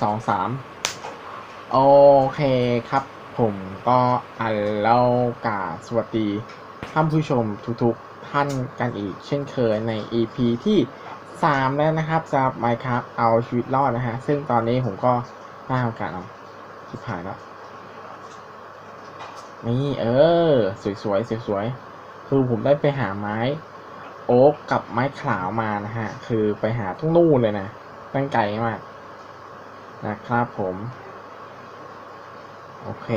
สองสามโอเคครับ ผมก็อัลเลากาสวัสดี ท่านผู้ชมทุกๆท่านกันอีกเช่นเคยใน EP ที่ 3 แล้วนะครับสำหรับ Minecraft เอาชีวิตรอดนะฮะ ซึ่งตอนนี้ผมก็น่าทำการเอาชิบหายแล้ว นี่เออ สวยๆสวยๆคือผมได้ไปหาไม้โอ๊กกับไม้ขาวมานะฮะ คือไปหาทุ่งนู่นเลยนะตั้งไกลมาก นะครับผม โอเค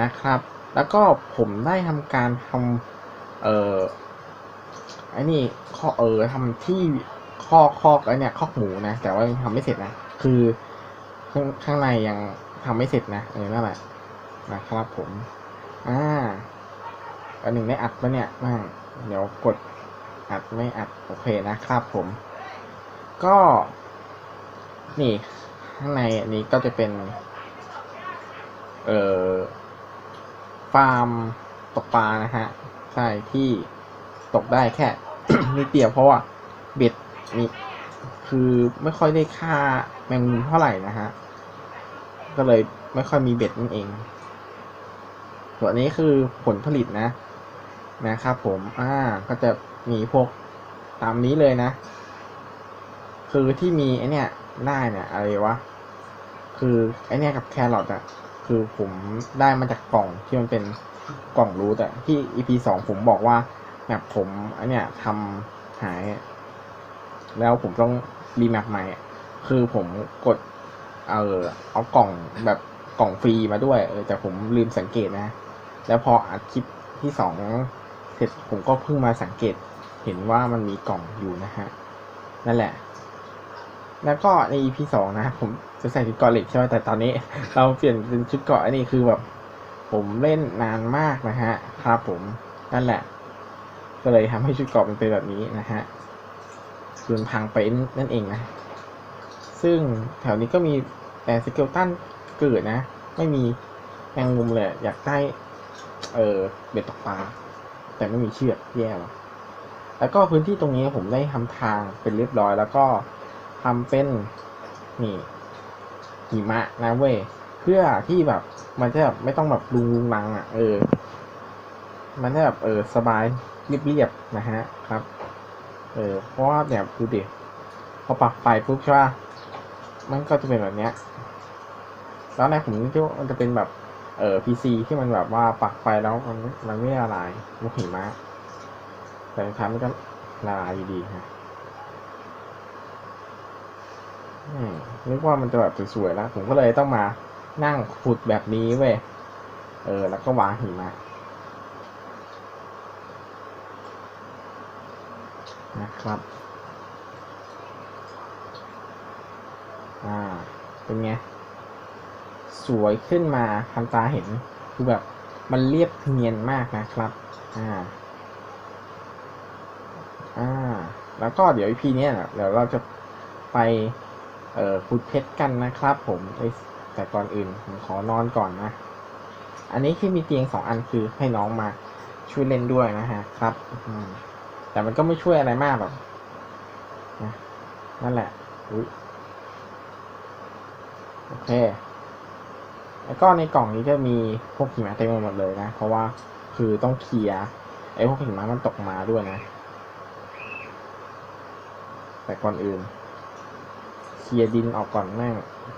นะครับ แล้วก็ผมได้ทำการทำเอ่อไอ้นี่ข้อเออทำที่ข้อคอไอ้เนี่ยคอหมูนะ แต่ว่ายังทำไม่เสร็จนะ คือข้างข้างในยังทำไม่เสร็จนะ เออ นั่นแหละ นะครับผม อ่าอันหนึ่งได้อัดปะเนี่ยไม่เดี๋ยวกดอัดไม่อัด โอเคนะครับผม ก็ นี่ข้างในอันนี้ก็จะเป็น เอ่อฟาร์มตกปลานะฮะ ใช่ที่ตกได้แค่นิดเดียวเพราะว่าเบ็ดมีคือไม่ค่อยได้ค่าแมงมุมเท่าไหร่นะฮะ ก็เลยไม่ค่อยมีเบ็ดนั่นเอง ส่วนนี้คือผลผลิตนะ นะครับผม อ่า ก็จะมีพวกตามนี้เลยนะ คือที่มีไอเนี่ย ได้เนี่ยอะไรวะ คือไอเนี่ยกับแครอทอะคือผมได้มาจากกล่องที่มันเป็นกล่องรูทอะที่ EP สองผมบอกว่าแบบผมไอเนี่ยทำหาย แล้วผมต้องรีแมปใหม่ คือผมกด เออเอากล่องแบบกล่องฟรีมาด้วย เออแต่ผมลืมสังเกตนะ แล้วพออัดคลิปที่สองเสร็จผมก็เพิ่งมาสังเกตเห็นว่ามันมีกล่องอยู่นะฮะ นั่นแหละ แล้วก็ใน EP สองนะผมจะใส่ชุดเกาะเหล็กใช่ไหมแต่ตอนนี้ เราเปลี่ยนเป็นชุดเกาะอันนี้คือแบบ ผมเล่นนานมากนะฮะครับผมนั่นแหละ ก็เลยทำให้ชุดเกาะมันเป็นแบบนี้นะฮะส่วนพังไปนั่นเองนะ ซึ่งแถวนี้ก็มีแต่สเกลตันเกิดนะ ไม่มีแมงมุมเลย อยากได้เออเบ็ดตกปลาแต่ไม่มีเชือกแย่ว่ะแล้วก็พื้นที่ตรงนี้ผมได้ทำทางเป็นเรียบร้อยแล้วก็ ทำเป็นนี่หิมะนะเว้ยเพื่อที่แบบ มันจะแบบไม่ต้องแบบลุงลุงลังอะ เออ มันจะแบบเออสบายเรียบๆนะฮะครับ เออเพราะว่าเนี่ยดูดิพอปักไฟปุ๊บใช่ป่ะมันก็จะเป็นแบบเนี้ยแล้วในผมนึกว่ามันจะเป็นแบบเออพีซีที่มันแบบว่าปักไฟแล้วมันมันไม่ละลายลูกหิมะแต่สุดท้ายมันก็ละลายอยู่ดีฮะอืม นึกว่ามันจะแบบสวยๆแล้วผมก็เลยต้องมานั่งขุดแบบนี้เว้ย เออ แล้วก็วางหิมะนะครับ อ่า เป็นไง สวยขึ้นมาทันตาเห็น คือแบบมันเรียบเนียนมากนะครับ อ่า อ่า แล้วก็เดี๋ยวอีพีนี้ยเดี๋ยวเราจะไป เอ่อขุดเพชรกันนะครับผมเอ้ยแต่ก่อนอื่นผมขอนอนก่อนนะ อันนี้ที่มีเตียงสองอันคือให้น้องมาช่วยเล่นด้วยนะฮะครับแต่มันก็ไม่ช่วยอะไรมากหรอกนั่นแหละอุ๊ยโอเค แล้วก็ในกล่องนี้จะมีพวกหิมะเต็มไปหมดเลยนะ เพราะว่าคือต้องเคลียร์ไอ้พวกหิมะมันตกมาด้วยนะ แต่ก่อนอื่น เคลียร์ดินออกก่อนแม่ง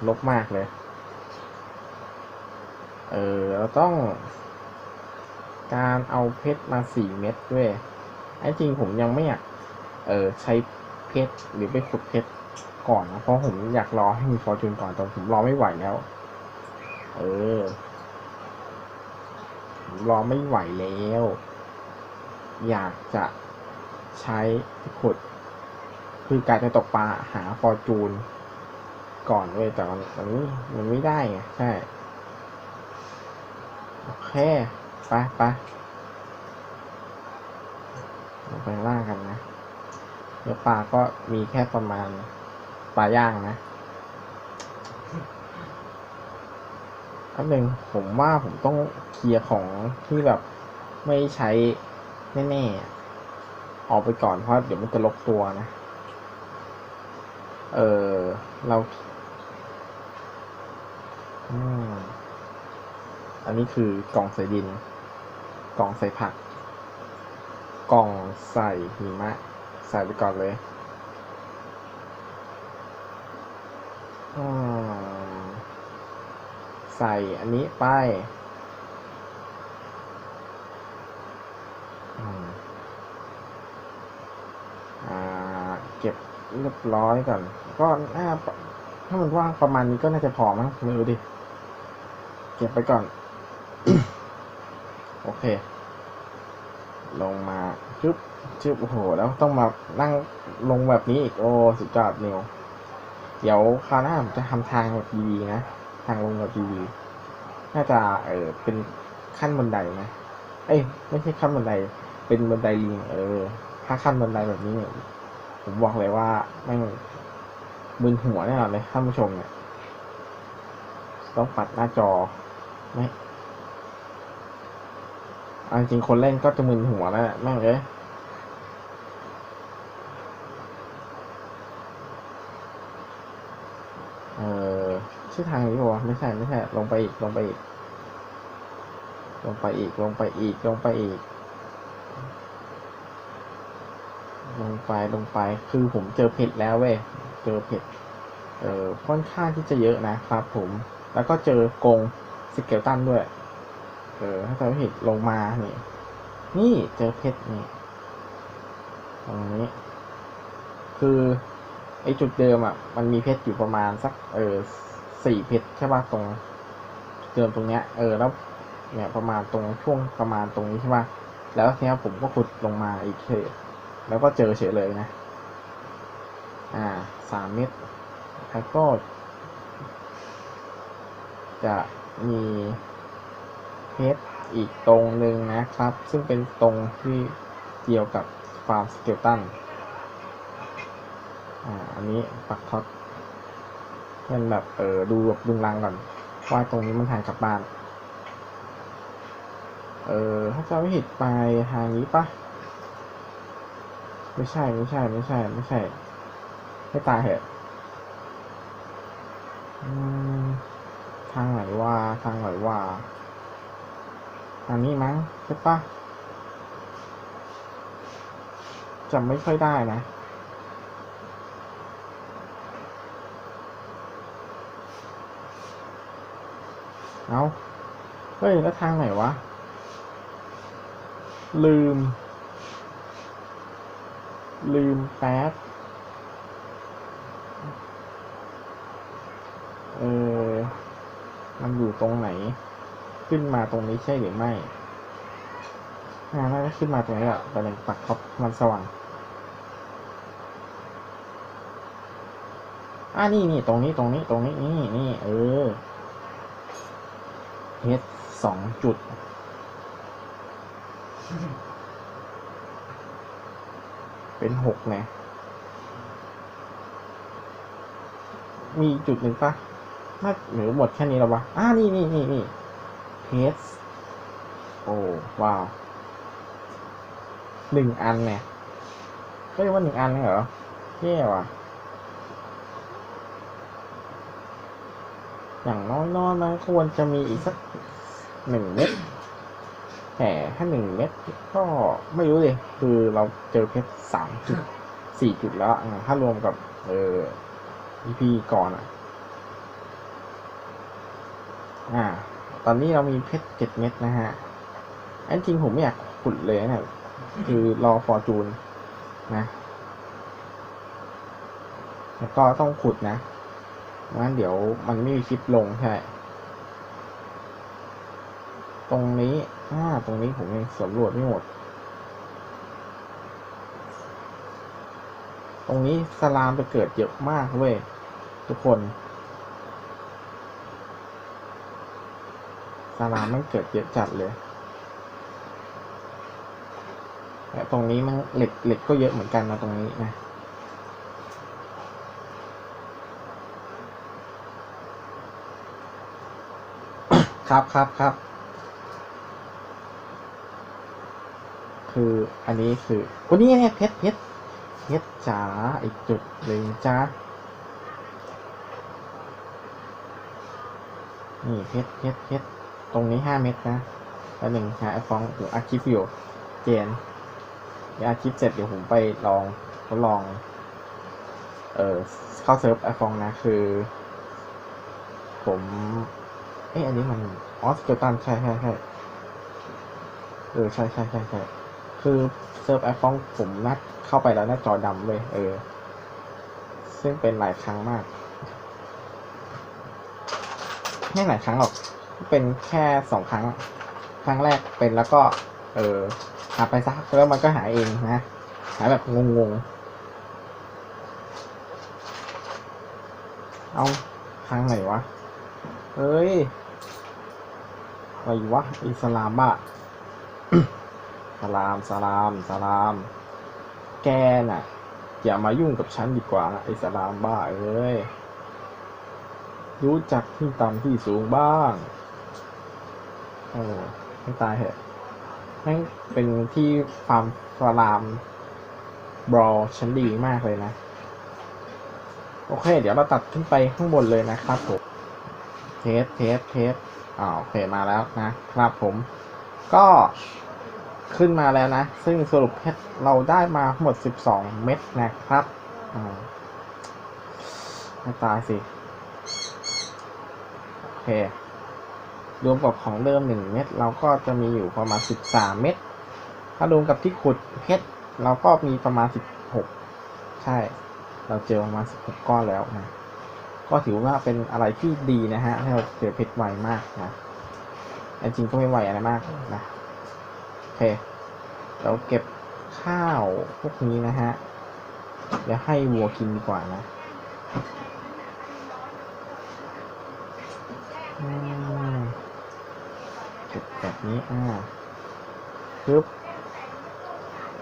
ลบมากเลย เออเราต้อง การเอาเพชรมาสี่เม็ดด้วย ไอ้จริงผมยังไม่อยาก เออใช้เพชรหรือไปขุดเพชรก่อนนะเพราะผมอยากรอให้มีฟอร์จูนก่อนแต่ผมรอไม่ไหวแล้ว เออผมรอไม่ไหวแล้ว อยากจะใช้ขุด คือการจะตกปลาหาฟอร์จูน ก่อนเว้ยแต่มันมันไม่มันไม่ได้ไงใช่โอเคไปไปลงไปล่างกันนะเนื้อปลาก็มีแค่ประมาณปลาย่างนะอันหนึ่งผมว่าผมต้องเคลียร์ของที่แบบไม่ใช้แน่ๆออกไปก่อนเพราะเดี๋ยวมันจะลกตัวนะ เออเรา อืมอันนี้คือกล่องใส่ดิน กล่องใส่ผัก กล่องใส่หิมะ ใส่ไปก่อนเลยอืมใส่อันนี้ไปอ่าเก็บเรียบร้อยก่อน ก็น่าถ้ามันว่างประมาณนี้ก็น่าจะพอมั้งไม่รู้ดิ เก็บไปก่อน โอเค ลงมาชึบชึบโอ้โห แล้วต้องมานั่งลงแบบนี้อีก โอ้ สุดยอดนิวเดี๋ยวคราวหน้าผมจะทำทางแบบดีๆนะ ทางลงแบบดีๆน่าจะเออเป็นขั้นบันไดนะ เอ้ย ไม่ใช่ขั้นบันได เป็นบันไดลิง เออ ถ้าขั้นบันไดแบบนี้เนี่ยผมบอกเลยว่าไม่งมึนหัวแน่นอนเลยท่านผู้ชมเนี่ย ต้องปัดหน้าจอ ไม่เอาจริงๆคนเล่นก็จะมึนหัวแล้วแม่งเอ้ยเออชื่อทางนี้วะไม่ใช่ไม่ใช่ ลงไปอีกลงไปอีก ลงไปอีกลงไปอีกลงไปอีก ลงไปลงไปคือผมเจอเผ็ดแล้วเว้ยเจอเผ็ดเออค่อนข้างที่จะเยอะนะครับผม แล้วก็เจอกง เกลตันด้วย เออ ถ้าจำไม่ผิดลงมา นี่ นี่เจอเพชรนี่ ตรงนี้ คือไอจุดเดิมอะ มันมีเพชรอยู่ประมาณสัก เออสี่เพชรใช่ป่ะตรงเดิมตรงเนี้ย เออ แล้ว เนี่ยประมาณตรงช่วงประมาณตรงนี้ใช่ป่ะ แล้วทีนี้ผมก็ขุดลงมาอีกเฉยแล้วก็เจอเฉยเลยนะ อ่า สามเม็ดแล้วก็จะ มีเพชรอีกตรงหนึ่งนะครับ ซึ่งเป็นตรงที่เกี่ยวกับฟาร์มสเกลตันอ่าอันนี้ปักท็อตมันแบบเออดูแบบดุงรังก่อน ว่าตรงนี้มันทางกลับบ้าน เออถ้าจะไม่ผิดไปทางนี้ปะไม่ใช่ไม่ใช่ไม่ใช่ไม่ใช่ ไม่ตายเหรอะอืมางไหนว่าทางไหนว่าทางนี้มั้งใช่ปะจำไม่ค่อยได้นะเอาเฮ้ย แล้วทางไหนวะ ลืม ลืมแป๊บเออ มันอยู่ตรงไหน ขึ้นมาตรงนี้ใช่หรือไม่อ่าน่าจะขึ้นมาตรงนี้แหละไปเลยปักท็อปมันสว่างอ่านี่นี่ตรงนี้ตรงนี้ตรงนี้นี่นี่เออเฮดสองจุดเป็นหกไงมีอีจุดหนึ่งปะ น่าหรือหมดแค่นี้แล้ววะอ่านี่นี่นี่นี่เฮดโอ้ว้าวหนึ่งอันเนี่ยก็เรียกว่าหนึ่งอันเหรอแย่ว่ะอย่างน้อยๆมันควรจะมีอีกสักหนึ่งเม็ดแต่ถ้าหนึ่งเม็ดก็ไม่รู้เลยคือเราเจอเพชรสามจุดสี่จุดแล้วถ้ารวมกับ เออ EP ก่อนอะ อ่า ตอนนี้เรามีเพชรเจ็ดเม็ดนะฮะ อันจริงผมไม่อยากขุดเลยนะคือรอฟอร์จูนนะ แล้วก็ต้องขุดนะงั้นเดี๋ยวมันไม่มีคลิปลงใช่ ตรงนี้ อ่า ตรงนี้ผมยังสำรวจไม่หมด ตรงนี้สลามไปเกิดเยอะมากเว้ยทุกคน ตารางไม่เกิดเยอะจัดเลยแต่ตรงนี้มันเหล็กเหล็กก็เยอะเหมือนกันนะตรงนี้นะครับครับครับ คืออันนี้คือวันนี้เนี่ยเพชรเพชรเพชรจ๋าอีกจุดเลยจ้านี่เพชรเพชรเพชร ตรงนี้ห้าเม็ดนะแล้วหนึ่งหาไอฟองอยู่อาร์คิฟอยู่เจนเดี๋ยวอาร์คิฟเสร็จเดี๋ยวผมไปลองทดลอง เออเข้าเซิร์ฟไอฟองนะคือ ผมเอ้อันนี้มันออสเกลตันใช่ใช่ใช่เออใช่ใช่ใช่ใช่คือเซิร์ฟไอฟองผมนัดเข้าไปแล้วหน้าจอดำเลยเออ ซึ่งเป็นหลายครั้งมากไม่หลายครั้งหรอก เป็นแค่สองครั้ง ครั้งแรกเป็นแล้วก็ เออหาไปสักแล้วมันก็หายเองนะหายแบบงงๆ เอาครั้งไหนวะเฮ้ยอะไรวะ อิสลามบ้าสลามสลามสลาม แกน่ะ อย่ามายุ่งกับฉันดีกว่านะไอิสลามบ้าเอ้ยรู้จักที่ต่ำที่สูงบ้าง โอ้ไม่ตายเหอะแม่งเป็นที่ฟาร์มสลามบรอชั้นดีมากเลยนะ โอเค เดี๋ยวเราตัดขึ้นไปข้างบนเลยนะครับผม เทส เทส เทสอ่าโอเค มาแล้วนะครับผม ก็ขึ้นมาแล้วนะ ซึ่งสรุปเพชรเราได้มาหมด 12 เม็ดนะครับอ่าไม่ตายสิ โอเค รวมกับของเดิม 1 เม็ดเราก็จะมีอยู่ประมาณ 13 เม็ดถ้ารวมกับที่ขุดเพชรเราก็มีประมาณ 16 ใช่ เราเจอประมาณ 16 ก้อนแล้วนะ ก็ถือว่าเป็นอะไรที่ดีนะฮะให้เราเจอเพชรไวมากนะแต่จริงก็ไม่ไวอะไรมากนะโอเค เราเก็บข้าวพวกนี้นะฮะเดี๋ยวให้วัวกินดีกว่านะ อืม แบบนี้อ่าปึ๊บ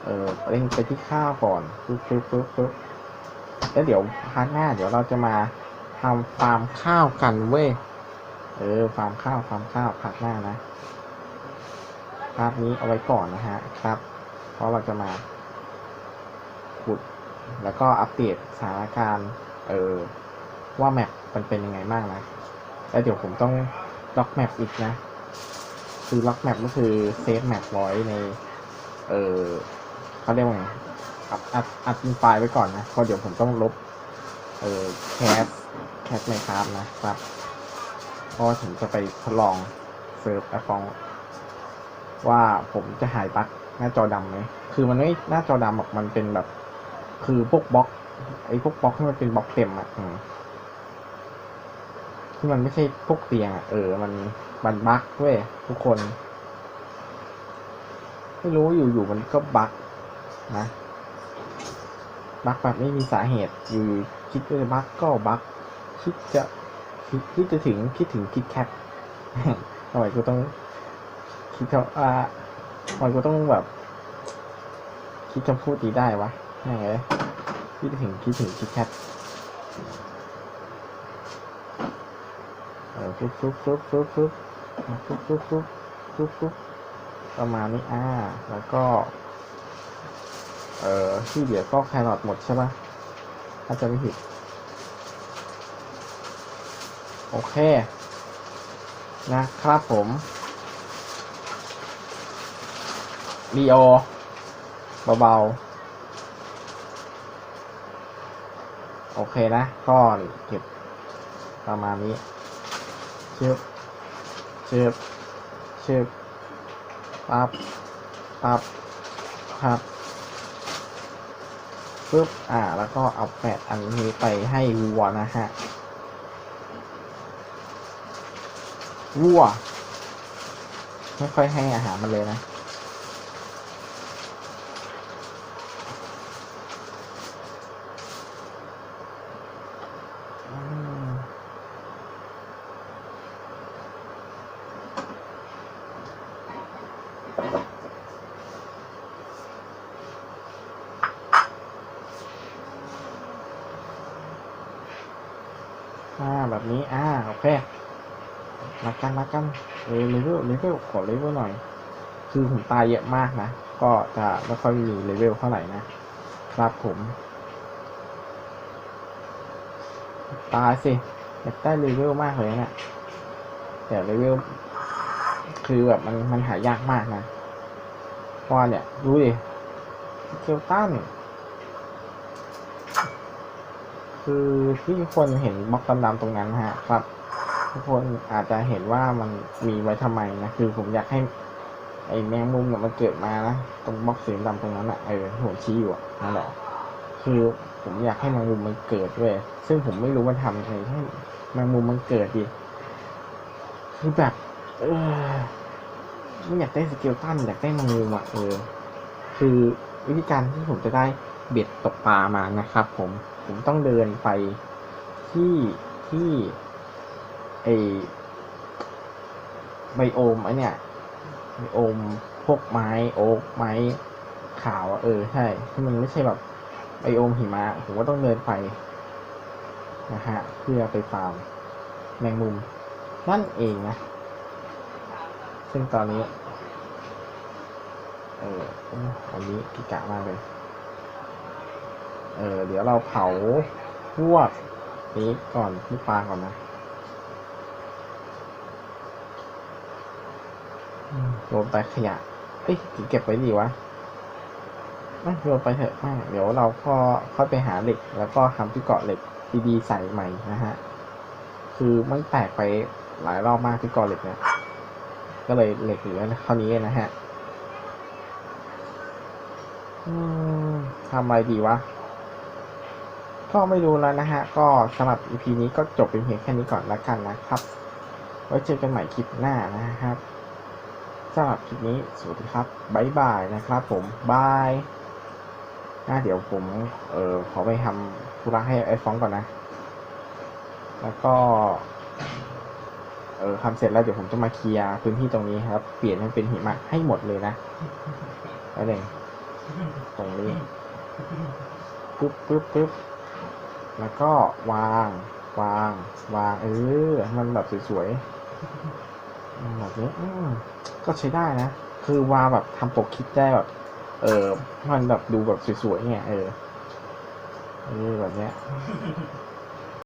เออเร่งไปที่ข้าวก่อนปึ๊บปึ๊บปึ๊บปึ๊บแล้วเดี๋ยวพาร์ทหน้า เดี๋ยวเราจะมาทำฟาร์มข้าวกันเว้ย เออ ฟาร์มข้าว ฟาร์มข้าวพักหน้านะภาพนี้เอาไว้ก่อนนะฮะครับ เพราะเราจะมาขุด แล้วก็อัปเดตสถานการณ์เออว่าแมปมันเป็นยังไงบ้างนะ แล้วเดี๋ยวผมต้องล็อกแมปอีกนะ คือล็อกแมปก็คือเซฟแมปไว้ใน เออเขาเรียกว่าไงอัดอัดอัดเป็นไฟล์ไว้ก่อนนะเพราะเดี๋ยวผมต้องลบ เออแคสแคสไมครับนะครับเพราะว่าผมจะไปทดลองเซิร์ฟแอปฟองว่าผมจะหายปั๊กหน้าจอดำไหมคือมันไม่หน้าจอดำหรอกมันเป็นแบบ คือพวกบล็อกไอ้พวกบล็อกที่มันเป็นบล็อกเต็มอะอืม ที่มันไม่ใช่พวกเตียงอะเออ มันมันบั๊กเว้ยทุกคน ไม่รู้อยู่ๆมันก็บั๊กนะบั๊กแบบไม่มีสาเหตุอยู่คิดว่าจะบั๊กก็บั๊กคิดจะคิดคิดจะถึงคิดถึงคิดแคททำไมกูต้อง คิดเขาอ่าทำไมกูต้องแบบ คิดคำพูดดีได้วะยังไงคิดถึงคิดถึงคิดแคท เออฟุ๊บฟุ๊บฟุ๊บฟุ๊บฟุ๊บฟุ๊บฟุ๊บฟุ๊บฟุ๊บฟุ๊บประมาณนี้อ่า แล้วก็ เอ่อที่เหลือก็แครอทหมดใช่ปะถ้าจะไม่ผิด โอเค นะครับผมดีโอเบาๆ โอเคนะก็เก็บประมาณนี้ เช็บชึบชึบปับปับปั๊บปึ๊บ อ่า แล้วก็เอาแปดอันนี้ไปให้วัวนะฮะ วัว ไม่ค่อยให้อาหารมันเลยนะ อ่าแบบนี้อ่าโอเคมากันมากันเอเลเวลเลเวลขอเลเวลหน่อย คือผมตายเยอะมากนะ ก็จะไม่ค่อยมีเลเวลเท่าไหร่นะครับผม ตายสิอยากได้เลเวลมากเลยเนะี่ยแต่เลเวลคือแบบมันมันหายากมากนะเพราะเนี่ย ดูดิเกลตัน คือที่คนเห็นบล็อกดำๆตรงนั้นนะฮะครับ ทุกคนอาจจะเห็นว่ามันมีไว้ทำไมนะคือผมอยากให้ไอ้แมงมุมเนี่ยมันเกิดมานะตรงบล็อกสีดำตรงนั้นอะเออที่ผมชี้อยู่อะนั่นแหละคือผมอยากให้แมงมุมมันเกิดด้วย ซึ่งผมไม่รู้มันทำยังไงให้แมงมุมมันเกิดดิคือแบบ เออไม่อยากได้สเกลตันอยากได้แมงมุมอะเออ คือวิธีการที่ผมจะได้เบ็ดตกปลามานะครับผม ผมต้องเดินไปที่ที่ไอไบโอมไอเนี่ยไบโอมพวกไม้โอ๊กไม้ขาว เออใช่ที่มันไม่ใช่แบบไบโอมหิมะผมก็ต้องเดินไปนะฮะเพื่อไปฟาร์มแมงมุม นั่นเองนะ ซึ่งตอนนี้ เอออันนี้กิกะมากเลย เออเดี๋ยวเราเผาพวกนี้ก่อนที่ปลาก่อนนะอืมโยนไปขยะเอ้ยเก็บไว้ดีวะไม่โยนไปเถอะไม่เดี๋ยวเราก็ค่อยไปหาเหล็ก แล้วก็ทำที่เกาะเหล็กดีๆใส่ใหม่นะฮะ คือมันแตกไปหลายรอบมากที่เกาะเหล็กเนี่ยก็เลยเหล็กเหลือเท่านี้นะฮะอืมทำอะไรดีวะ ก็ไม่รู้แล้วนะฮะ ก็สำหรับ EP นี้ก็จบเป็นเพียงแค่นี้ก่อนละกันนะครับ ไว้เจอกันใหม่คลิปหน้านะครับสำหรับคลิปนี้สวัสดีครับบายบายนะครับ ผมบายนะเดี๋ยวผมเออขอไปทำธุระให้ไอ้ฟองก่อนนะ แล้วก็เออทำเสร็จแล้วเดี๋ยวผมจะมาเคลียร์พื้นที่ตรงนี้ครับ เปลี่ยนให้เป็นหิมะให้หมดเลยนะแล้วเองตรงนี้ปึ๊บปึ๊บปึ๊บ แล้วก็วาง วาง วาง เออ มันแบบสวยๆแบบนี้ก็ใช้ได้นะ คือวางแบบทำปกคลิปได้แบบ เออ มันแบบดูแบบสวยๆเนี่ยเออเออแบบเนี้ย